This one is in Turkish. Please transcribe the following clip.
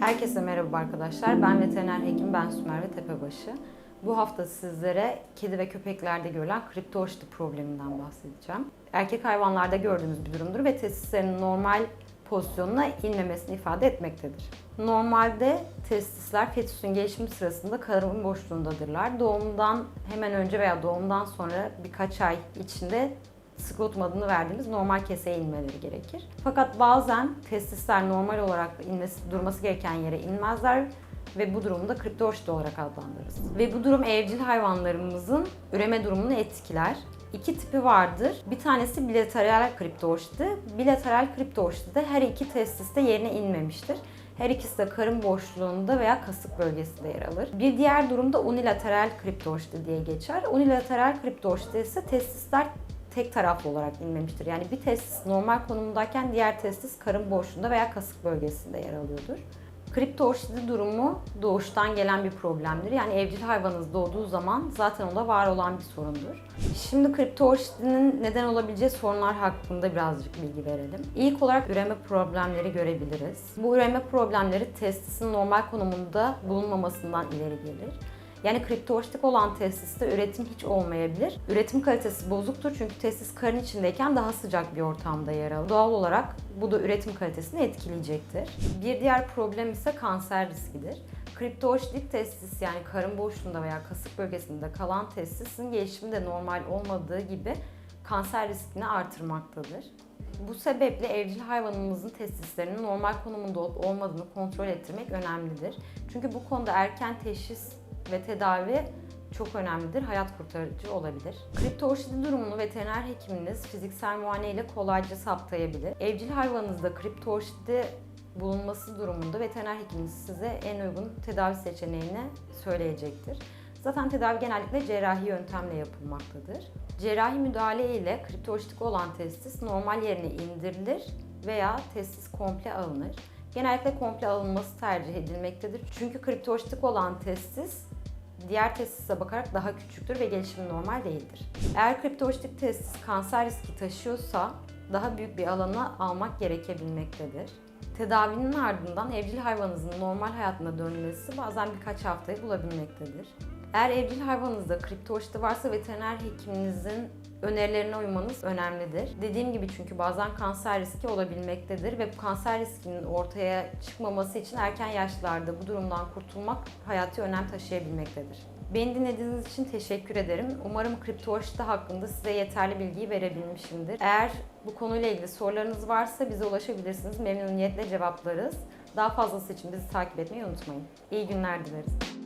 Herkese merhaba arkadaşlar. Ben veteriner hekim Ben Sümerve Tepebaşı. Bu hafta sizlere kedi ve köpeklerde görülen kriptoşiti probleminden bahsedeceğim. Erkek hayvanlarda gördüğümüz bir durumdur ve testislerin normal pozisyonuna inmemesini ifade etmektedir. Normalde testisler fetüsün gelişimi sırasında karın boşluğundadırlar. Doğumdan hemen önce veya doğumdan sonra birkaç ay içinde skrotum adını verdiğimiz normal keseye inmeleri gerekir. Fakat bazen testisler normal olarak inmesi, durması gereken yere inmezler ve bu durumu da kriptorşit olarak adlandırırız. Ve bu durum evcil hayvanlarımızın üreme durumunu etkiler. İki tipi vardır. Bir tanesi bilateral kriptorşiti. Bilateral kriptorşiti de her iki testis de yerine inmemiştir. Her ikisi de karın boşluğunda veya kasık bölgesinde yer alır. Bir diğer durumda unilateral kriptorşiti diye geçer. Unilateral kriptorşiti ise testisler tek taraflı olarak inmemiştir. Yani bir testis normal konumundayken diğer testis karın boşluğunda veya kasık bölgesinde yer alıyordur. Kriptorşidi durumu doğuştan gelen bir problemdir. Yani evcil hayvanınız doğduğu zaman zaten o da var olan bir sorundur. Şimdi kriptorşidinin neden olabileceği sorunlar hakkında birazcık bilgi verelim. İlk olarak üreme problemleri görebiliriz. Bu üreme problemleri testisin normal konumunda bulunmamasından ileri gelir. Yani kriptorşitik olan testiste üretim hiç olmayabilir. Üretim kalitesi bozuktur çünkü testis karın içindeyken daha sıcak bir ortamda yer alır. Doğal olarak bu da üretim kalitesini etkileyecektir. Bir diğer problem ise kanser riskidir. Kriptorşitik testis yani karın boşluğunda veya kasık bölgesinde kalan testisin gelişimi de normal olmadığı gibi kanser riskini artırmaktadır. Bu sebeple evcil hayvanımızın testislerinin normal konumunda olup olmadığını kontrol ettirmek önemlidir. Çünkü bu konuda erken teşhis ve tedavi çok önemlidir, hayat kurtarıcı olabilir. Kriptorşidi durumunu veteriner hekiminiz fiziksel muayene ile kolayca saptayabilir. Evcil hayvanınızda kriptorşidi bulunması durumunda veteriner hekiminiz size en uygun tedavi seçeneğini söyleyecektir. Zaten tedavi genellikle cerrahi yöntemle yapılmaktadır. Cerrahi müdahale ile kriptorşitik olan testis normal yerine indirilir veya testis komple alınır. Genellikle komple alınması tercih edilmektedir. Çünkü kriptorşitik olan testis diğer testise bakarak daha küçüktür ve gelişimi normal değildir. Eğer kriptorşitik testis kanser riski taşıyorsa daha büyük bir alana almak gerekebilmektedir. Tedavinin ardından evcil hayvanınızın normal hayatına dönmesi bazen birkaç haftayı bulabilmektedir. Eğer evcil hayvanınızda kriptorşiti varsa veteriner hekiminizin önerilerine uymanız önemlidir. Dediğim gibi çünkü bazen kanser riski olabilmektedir ve bu kanser riskinin ortaya çıkmaması için erken yaşlarda bu durumdan kurtulmak hayati önem taşıyabilmektedir. Beni dinlediğiniz için teşekkür ederim. Umarım kriptorşiti hakkında size yeterli bilgiyi verebilmişimdir. Eğer bu konuyla ilgili sorularınız varsa bize ulaşabilirsiniz. Memnuniyetle cevaplarız. Daha fazlası için bizi takip etmeyi unutmayın. İyi günler dileriz.